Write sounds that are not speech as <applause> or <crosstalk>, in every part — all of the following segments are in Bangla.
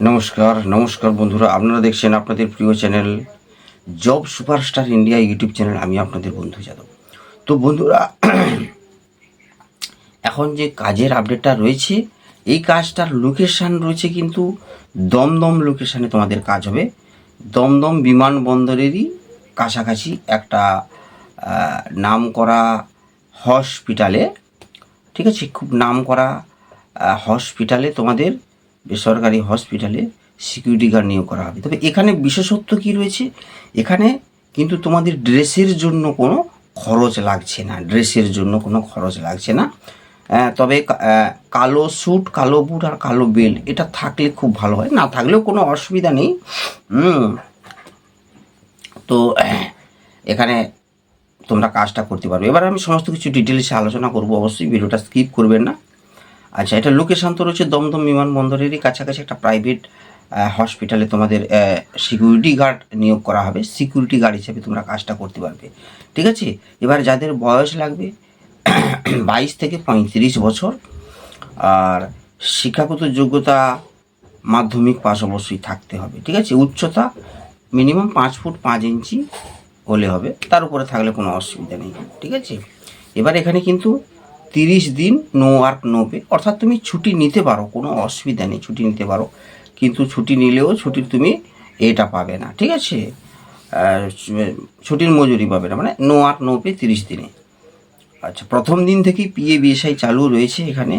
নমস্কার নমস্কার বন্ধুরা, আপনারা দেখছেন আপনাদের প্রিয় channel job superstar India YouTube channel. আমি আপনাদের বন্ধু যাদব। তো বন্ধুরা, এখন যে কাজের আপডেটটা রয়েছে, এই কাজটার লোকেশান রয়েছে কিন্তু দমদম লোকেশানে তোমাদের কাজ হবে। দমদম বিমানবন্দরেরই কাছাকাছি একটা নাম করা হসপিটালে ঠিক আছে? খুব নাম করা হসপিটালে তোমাদের বেসরকারি হসপিটালে সিকিউরিটি গার্ড নিয়োগ করা হবে। তবে এখানে বিশেষত্ব কি রয়েছে? এখানে কিন্তু তোমাদের ড্রেসের জন্য কোনো খরচ লাগছে না। ড্রেসের জন্য কোনো খরচ লাগছে না। তবে কালো স্যুট, কালো বুট আর কালো বেল্ট এটা থাকলে খুব ভালো হয়। না থাকলেও কোনো অসুবিধা নেই। তো এখানে তোমরা কাজটা করতে পারবে। এবার আমি সমস্ত কিছু ডিটেলসে আলোচনা করব। অবশ্যই ভিডিওটা স্কিপ করবেন না। আচ্ছা এটা লোকেশান তো রয়েছে দমদম বিমানবন্দরেরই কাছাকাছি একটা প্রাইভেট হসপিটালে তোমাদের সিকিউরিটি গার্ড নিয়োগ করা হবে। সিকিউরিটি গার্ড হিসেবে তোমরা কাজটা করতে পারবে। ঠিক আছে? এবার যাদের বয়স লাগবে, <coughs> বাইশ থেকে পঁয়ত্রিশ বছর, আর শিক্ষাগত যোগ্যতা মাধ্যমিক পাস অবশ্যই থাকতে হবে। ঠিক আছে? উচ্চতা মিনিমাম পাঁচ ফুট পাঁচ ইঞ্চি হলে হবে। তার উপরে থাকলে কোনো অসুবিধা নেই। ঠিক আছে? এবার এখানে কিন্তু তিরিশ দিন নো ওয়ার্ক নো পে। অর্থাৎ তুমি ছুটি নিতে পারো, কোনো অসুবিধা নেই, ছুটি নিতে পারো। কিন্তু ছুটি নিলেও ছুটির তুমি এটা পাবে না, ঠিক আছে? ছুটির মজুরি পাবে না মানে নো ওয়ার্ক নো পে তিরিশ দিনে। আচ্ছা প্রথম দিন থেকেই পিএ বিএসআই চালু রয়েছে এখানে।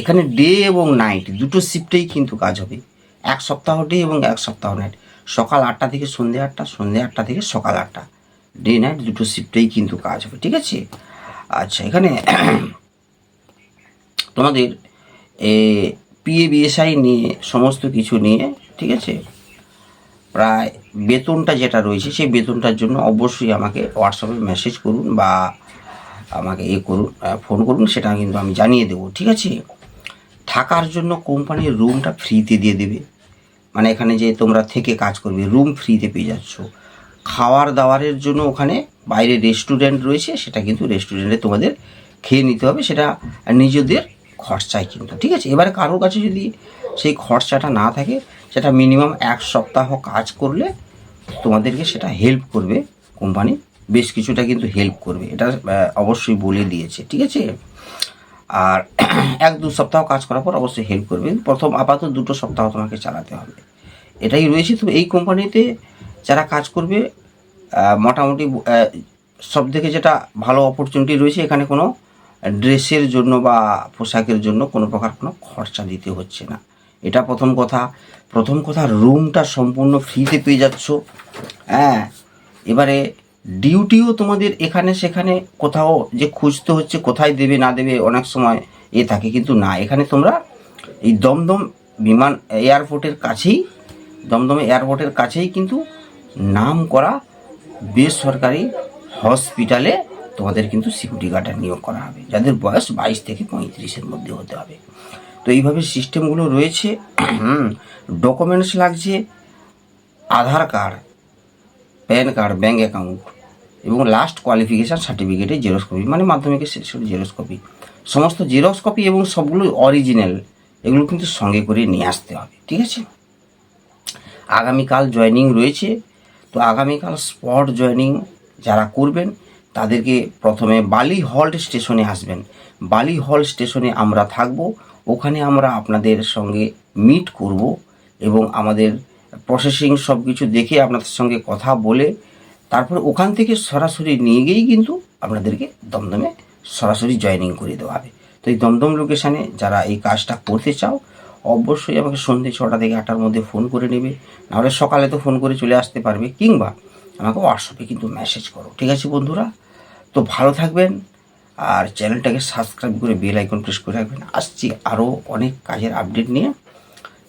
এখানে ডে এবং নাইট, দুটো শিফটেই কিন্তু কাজ হবে। এক সপ্তাহ ডে এবং এক সপ্তাহ নাইট। সকাল আটটা থেকে সন্ধে আটটা সন্ধে আটটা থেকে সকাল আটটা। ডে, নাইট, দুটো শিফটেই কিন্তু কাজ হবে, ঠিক আছে? আচ্ছা এখানে তোমাদের, এ পিএ বিএসআই নিয়ে সমস্ত কিছু নিয়ে, ঠিক আছে? প্রায় বেতনটা যেটা রয়েছে, সেই বেতনটার জন্য অবশ্যই আমাকে হোয়াটসঅ্যাপে মেসেজ করুন বা আমাকে এ করুন ফোন করুন, সেটা কিন্তু আমি জানিয়ে দেবো, ঠিক আছে? থাকার জন্য কোম্পানির রুমটা ফ্রিতে দিয়ে দেবে। মানে এখানে যে তোমরা থেকে কাজ করবে রুম ফ্রিতে পেয়ে যাচ্ছ। খাওয়ার দাওয়ারের জন্য ওখানে বাইরে রেস্টুরেন্ট রয়েছে, সেটা কিন্তু রেস্টুরেন্টে তোমাদের খেয়ে নিতে হবে, সেটা নিজেদের খরচায় কিন্তু, ঠিক আছে? এবারে কারোর কাছে যদি সেই খরচাটা না থাকে, সেটা মিনিমাম এক সপ্তাহ কাজ করলে তোমাদেরকে সেটা হেল্প করবে কোম্পানি বেশ কিছুটা কিন্তু হেল্প করবে, এটা অবশ্যই বলে দিয়েছে, ঠিক আছে? আর <clears throat> এক দু সপ্তাহ কাজ করার পর অবশ্যই হেল্প করবে, প্রথম আপাতত দুটো সপ্তাহ তোমাকে চালাতে হবে। এটাই রয়েছে, তো এই কোম্পানিতে যারা কাজ করবে মোটামুটি সব থেকে যেটা ভালো অপরচুনিটি রয়েছে, এখানে কোনো ড্রেসের জন্য বা পোশাকের জন্য কোনো প্রকার কোনো খরচা দিতে হচ্ছে না। এটা প্রথম কথা। প্রথম কথা রুমটা সম্পূর্ণ ফ্রিতে পেয়ে যাচ্ছ। হ্যাঁ এবারে ডিউটিও তোমাদের এখানে সেখানে কোথাও যে খুঁজতে হচ্ছে, কোথায় দেবে, না দেবে, অনেক সময় এ থাকে, কিন্তু না, এখানে তোমরা এই দমদম বিমান এয়ারপোর্টের কাছেই, দমদম এয়ারপোর্টের কাছেই কিন্তু নাম করা বেসরকারি হসপিটালে তোমাদের কিন্তু সিকিউরিটি গার্ডের নিয়োগ করা হবে। যাদের বয়স বাইশ থেকে পঁয়ত্রিশের মধ্যে হতে হবে। তো এইভাবে সিস্টেমগুলো রয়েছে। ডকুমেন্টস লাগছে, Aadhaar card PAN card bank account এবং লাস্ট কোয়ালিফিকেশান সার্টিফিকেটের জেরক্স কপি মানে মাধ্যমিকের শেষ জেরক্স কপি সমস্ত জেরক্স কপি এবং সবগুলো অরিজিনাল এগুলো কিন্তু সঙ্গে করে নিয়ে আসতে হবে। ঠিক আছে? আগামীকাল জয়েনিং রয়েছে। তো আগামীকাল স্পট জয়েনিং যারা করবেন, তাদেরকে প্রথমে বালি হল্ট স্টেশনে আসবেন। বালি হল স্টেশনে আমরা থাকব। ওখানে আমরা আপনাদের সঙ্গে মিট করব এবং আমাদের প্রসেসিং সব কিছু দেখে আপনাদের সঙ্গে কথা বলে, তারপর ওখান থেকে সরাসরি নিয়ে গিয়েই কিন্তু আপনাদেরকে দমদমে সরাসরি জয়েনিং করে দেওয়া হবে। তো এই দমদম লোকেশানে যারা এই কাজটা করতে চাও অবশ্যই আমাকে সন্ধ্যে ছটা থেকে আটটার মধ্যে ফোন করে নেবে। নাহলে সকালে তো ফোন করে চলে আসতে পারবে। কিংবা আমাকে হোয়াটসঅ্যাপে কিন্তু মেসেজ করো। ঠিক আছে বন্ধুরা? তো ভালো থাকবেন আর চ্যানেলটাকে সাবস্ক্রাইব করে বেল আইকন প্রেস করে রাখবেন। আসছি আরও অনেক কাজের আপডেট নিয়ে।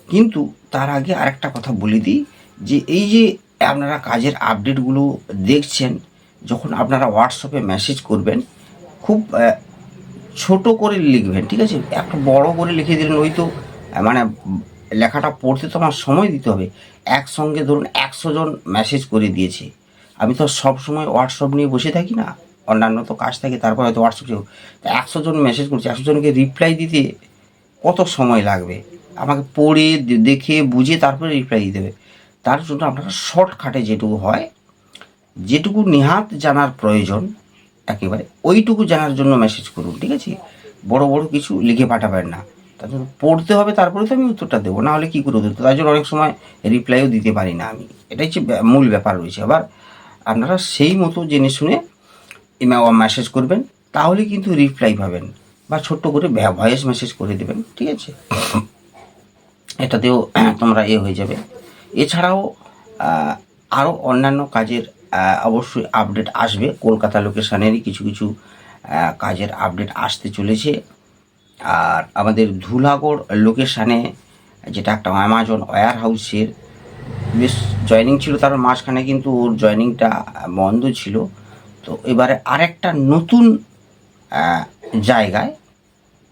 কিন্তু তার আগে আরেকটা কথা বলে দিই যে, এই যে আপনারা কাজের আপডেটগুলো দেখছেন, যখন আপনারা হোয়াটসঅ্যাপে মেসেজ করবেন, খুব ছোট করে লিখবেন, ঠিক আছে? একটা বড় করে লিখে দিলেন, ওই তো মানে লেখাটা পড়তে তো আমার সময় দিতে হবে। একসঙ্গে ধরুন একশো জন মেসেজ করে দিয়েছে। আমি তো সব সময় হোয়াটসঅ্যাপ নিয়ে বসে থাকি না। অন্যান্য তো কাজ থাকে, তারপর হয়তো হোয়াটসঅ্যাপ একশো জন মেসেজ করছে, একশো জনকে রিপ্লাই দিতে কত সময় লাগবে? আমাকে পড়ে দেখে, বুঝে তারপরে রিপ্লাই দিতে হবে। তার জন্য আপনারা শর্টকাটে যেটুকু হয়, যেটুকু নিহাত জানার প্রয়োজন, একেবারে ওইটুকু জানার জন্য মেসেজ করুন, ঠিক আছে? বড় বড় কিছু লিখে পাঠাবেন না। তার জন্য পড়তে হবে, তারপরে তো আমি উত্তরটা দেবো। না হলে কী করে উত্তর তার জন্য অনেক সময় রিপ্লাইও দিতে পারি না আমি। এটাই হচ্ছে মূল ব্যাপার রয়েছে। আবার আপনারা সেই মতো জেনে শুনে মেসেজ করবেন, তাহলে কিন্তু রিপ্লাই পাবেন বা ছোট্ট করে ভয়েস মেসেজ করে দেবেন, ঠিক আছে? এটাতেও <clears throat> তোমরা এ হয়ে যাবে। এছাড়াও আরও অন্যান্য কাজের অবশ্যই আপডেট আসবে। কলকাতা লোকেশনেরই কিছু কিছু কাজের আপডেট আসতে চলেছে। আর আমাদের ধুলাগড় লোকেশানে যেটা একটা অ্যামাজন ওয়ার হাউসের বেশ জয়নিং ছিল, তার মাঝখানে কিন্তু ওর জয়নিংটা বন্ধ ছিল। তো এবারে আরেকটা নতুন জায়গায়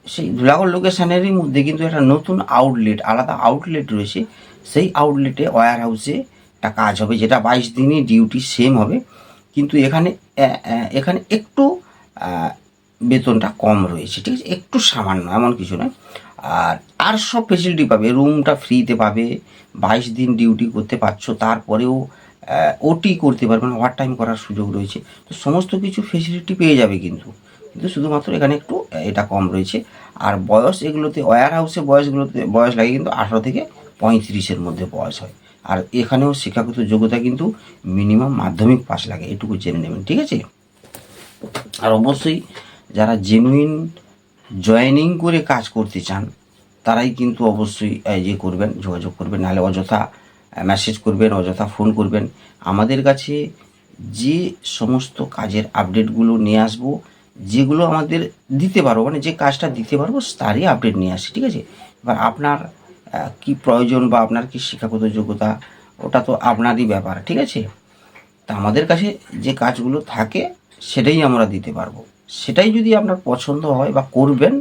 সেই ধুলাগড় লোকেশানেরই মধ্যে কিন্তু একটা নতুন আউটলেট আলাদা আউটলেট রয়েছে। সেই আউটলেটে ওয়ার হাউসে একটা কাজ হবে, যেটা বাইশ দিনই ডিউটি সেম হবে। কিন্তু এখানে এখানে একটু বেতনটা কম রয়েছে, ঠিক আছে? একটু সামান্য, এমন কিছু নয়। আর আর সব ফেসিলিটি পাবে রুমটা ফ্রিতে পাবে, বাইশ দিন ডিউটি করতে পারছ, তারপরেও ওটি করতে পারবে না ওভার টাইম করার সুযোগ রয়েছে। তো সমস্ত কিছু ফেসিলিটি পেয়ে যাবে কিন্তু। কিন্তু শুধুমাত্র এখানে একটু এটা কম রয়েছে। আর বয়স এগুলোতে ওয়ার হাউসে বয়সগুলোতে বয়স লাগে কিন্তু আঠারো থেকে পঁয়ত্রিশের মধ্যে বয়স হয়। আর এখানেও শিক্ষাগত যোগ্যতা কিন্তু মিনিমাম মাধ্যমিক পাস লাগে, এটুকু জেনে নেবেন, ঠিক আছে? আর অবশ্যই যারা জেনুইন জয়েনিং করে কাজ করতে চান, তারাই কিন্তু অবশ্যই ইয়ে করবেন, যোগাযোগ করবেন। নাহলে অযথা মেসেজ করবেন, অযথা ফোন করবেন। আমাদের কাছে যে সমস্ত কাজের আপডেটগুলো নিয়ে আসব, যেগুলো আমাদের দিতে পারব মানে যে কাজটা দিতে পারব, তারই আপডেট নিয়ে আসি, ঠিক আছে? এবার আপনার কি প্রয়োজন বা আপনার কি শিক্ষাগত যোগ্যতা, ওটা তো আপনারই ব্যাপার, ঠিক আছে? তা আমাদের কাছে যে কাজগুলো থাকে, সেটাই আমরা দিতে পারব। সেটাই যদি আপনার পছন্দ হয় বা করবেন,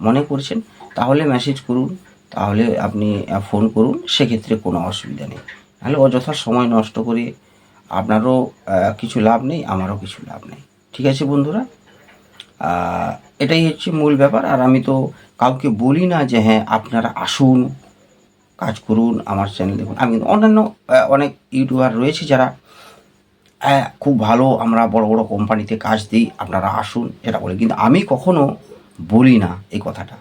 মনে করছেন, তাহলে মেসেজ করুন, তাহলে আপনি ফোন করুন, সেক্ষেত্রে কোনো অসুবিধা নেই। নাহলে অযথা সময় নষ্ট করে আপনারও কিছু লাভ নেই, আমারও কিছু লাভ নেই। ঠিক আছে বন্ধুরা? এটাই হচ্ছে মূল ব্যাপার। আর আমি তো কাউকে বলি না যে হ্যাঁ আপনারা আসুন, কাজ করুন, আমার চ্যানেল দেখুন। আমি অন্যান্য অনেক ইউটিউবার রয়েছে যারা খুব ভালো আমরা বড় বড় কোম্পানিতে কাজ দিই, আপনারা আসুন, এটা বলে। কিন্তু আমি কখনো বলি না এই কথাটা,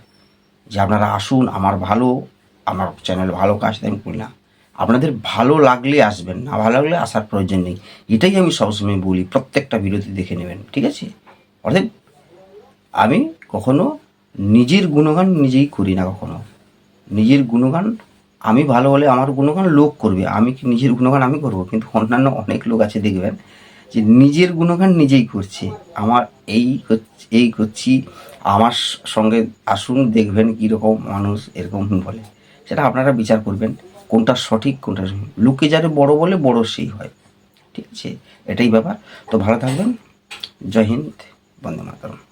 যে আপনারা আসুন, আমার ভালো, আমার চ্যানেল ভালো কাজ দেয় আমি বলি না। আপনাদের ভালো লাগলে আসবেন, না ভালো লাগলে আসার প্রয়োজন নেই। এটাই আমি সবসময় বলি, প্রত্যেকটা বিরতি দেখে নেবেন, ঠিক আছে? অর্থাৎ আমি কখনো নিজের গুণগান নিজেই করি না কখনো। নিজের গুণগান আমি ভালো হলে আমার গুণগান লোক করবে। আমি কি নিজের গুণগান আমি করব? কিন্তু অন্যান্য অনেক লোক আছে, দেখবেন, যে নিজের গুণগান নিজেই করছে। আমার এই এই করছি, আমার সঙ্গে আসুন, দেখবেন কীরকম মানুষ এরকম বলে। সেটা আপনারা বিচার করবেন, কোনটা সঠিক, কোনটা। লোকে যারে বড় বলে, বড় সেই হয়। ঠিক আছে? এটাই ব্যাপার। তো ভালো থাকবেন। জয় হিন্দ। বন্দে মাতরম।